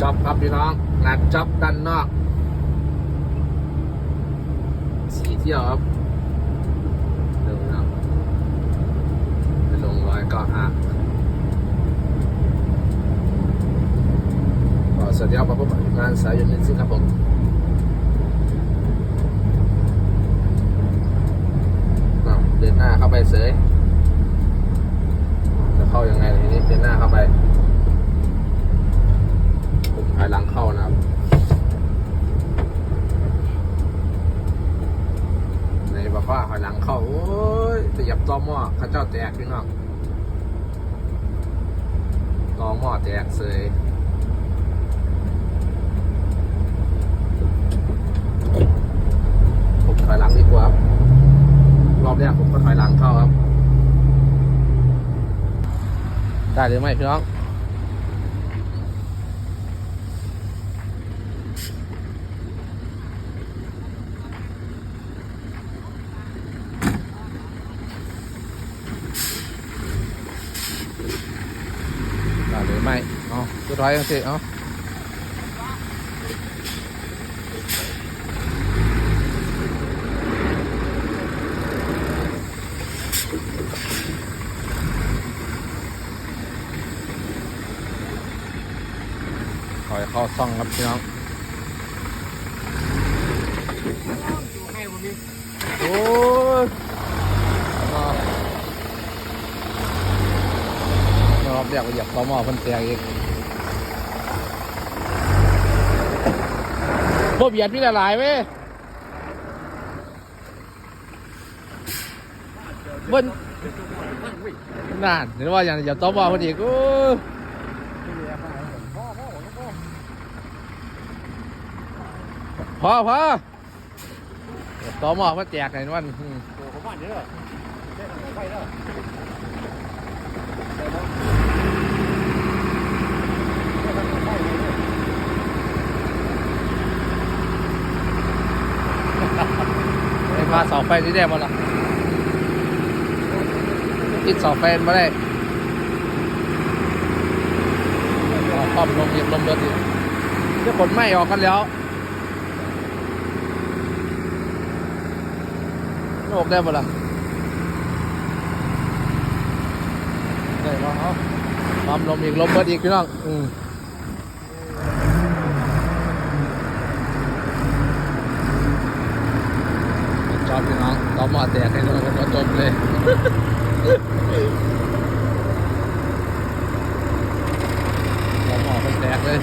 จ็อบครับพี่น้องงานจ็อบด้านนอกสีเที่ยวครับดี๋ยวนะไปลงร้อยก้าห้าก็สวัสดีครับพบกับงานสายยนต์สิงคร์อ้าวเดินหน้าเข้าไปเสยจะเข้ายังไงทีนี้เดินหน้าเข้าไป ถอยหลังเข้านะครับในบอกว่าถอยหลังเข้า โอ้ยจะหยับต่อหม้อเข้าเจ้าแตกพี่น้องต่อหม้อแตกเสยผมถอยหลังดีกว่าครับรอบแรกผมก็ถอยหลังเข้าครับ ได้หรือไม่พี่น้อง ได้หรือไม่เอาสุดท้ายยังสิเอาถอยเข้าซ่องครับพี่น้องโอ้ยเอารอบเรี ยกว่าเหยียบต่อหม้อเพิ่นเสียอีกบ่เบียดมีหลายเว้ยเบิ้นนั่นเห็นว่าอย่างเหยียบต่อหม้อเพิ่นอีกโอ้พอพอต่อหม้อเพิ่นแจกเห็นว่าอืมโอ้ผมว่าเด้อเด้อ ไปเด้อไอ้มาเสาไฟนี่ได้มาละติดเสาไฟมาได้เอครอบลมเย็นลมเบิดดิเดี๋ยวขนไหม้ออกกันแล้วโลกได้บ่ล่ะได้บ่เอาความลมอีกลมเบิดอีกพี่น้องอืมจอดพี่น้ องต่อหม้อแตกให้ลงมาจมเลยต่อหม้อมันแตกเลย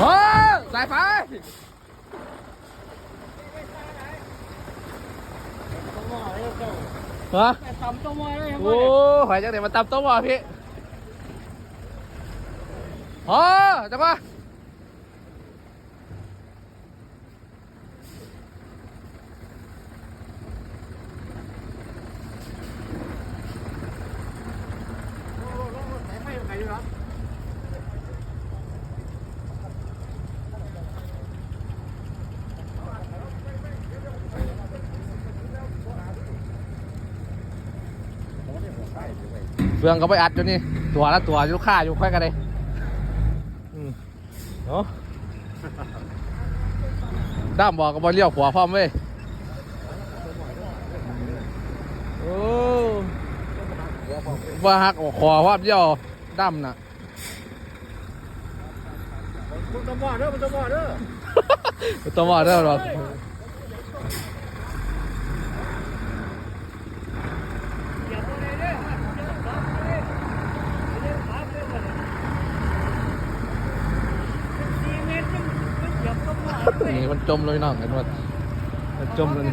โอ้สายไฟต้องว่าเด้อเจ้าฮะแต่ทำต้องว่าเลยครับโอ้หอยจากไหนมาตับโต๊ะวะพี่ โอ้จังวะสายไฟใครอเฟืองก็ไปอัดอยู่นี่ ตัวละตัวอยู่ค่าอยู่ค่อยกันเลย เนาะด้ามบอกกับบอลเลี้ยวขวาพร้อมเว้ยโอ้ว่าหักออกขวาพร้อมเลี้ยวด้ามน่ะมึงต้องว่าเด้อมึงต้องว่าเด้อต้องว่าเด้อหรอก อย่าตัวไหนเด้อสี่เมตรมันมันเหยียบต้องว่าเลย นี่ มันจมเลยน้องเห็นว่ามันจมเลย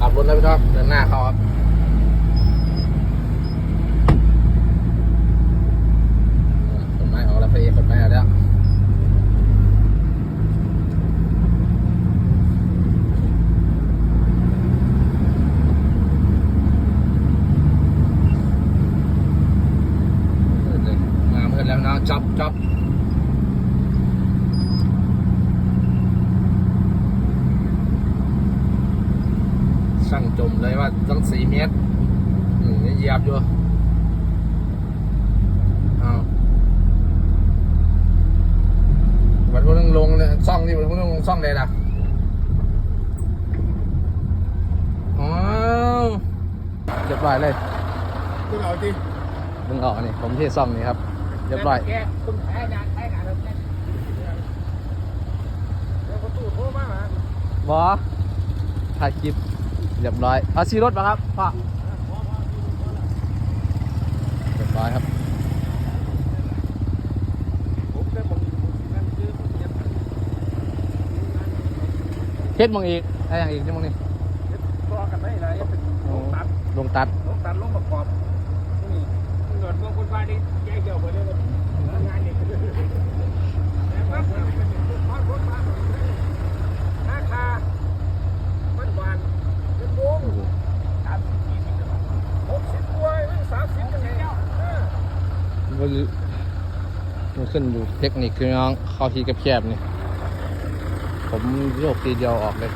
ขับรถแล้วพี่น้องเดินหน้าเข้าครับคนไม้ออกแล้วพระเอกคนไม้ออกแล้วมาเมื่อแล้วน้องจับจับ ช่างจมเลยว่าต้องสี่เมตรอืมนี่เหยียบอยู่เอาวันพวกนึงลงเลยซ่องนี่วันพวกนึงลงซ่องเลยล่ะอ๋อเรียบร้อยเลยกูเอาดิมึงออกนี่ผมที่ซ่องนี่ครับเรียบร้อยแกคุณแพ้งานแพ้งานแล้วแกแล้วก็ตู้โทรมาหาบอถ่ายคลิป เรียบร้อยเอาซีรถมาครับพ่อเรียบร้อยครับผมได้บอกนั่นคือเก็บเฮ็ดมองอีกอะไรอย่างอีกนี่มองนี่รอกันได้ไรเป็นลงตัดลงตัดลงตัดลงประกอบนี่เงินเมื่อคนบ้านนี้แกเกี่ยวไปเลยงานนี่แต่ปั๊บมันเป็นพอดรถมาราคามันหวานเป็นวงสามสิบยี่สิบหกสิบตัวสามสิบยังไงเนาะ มัน มันขึ้นอยู่เทคนิคคือน้องเข้าทีกับแคบๆนี่ ผมโยกทีเดียวออกเลย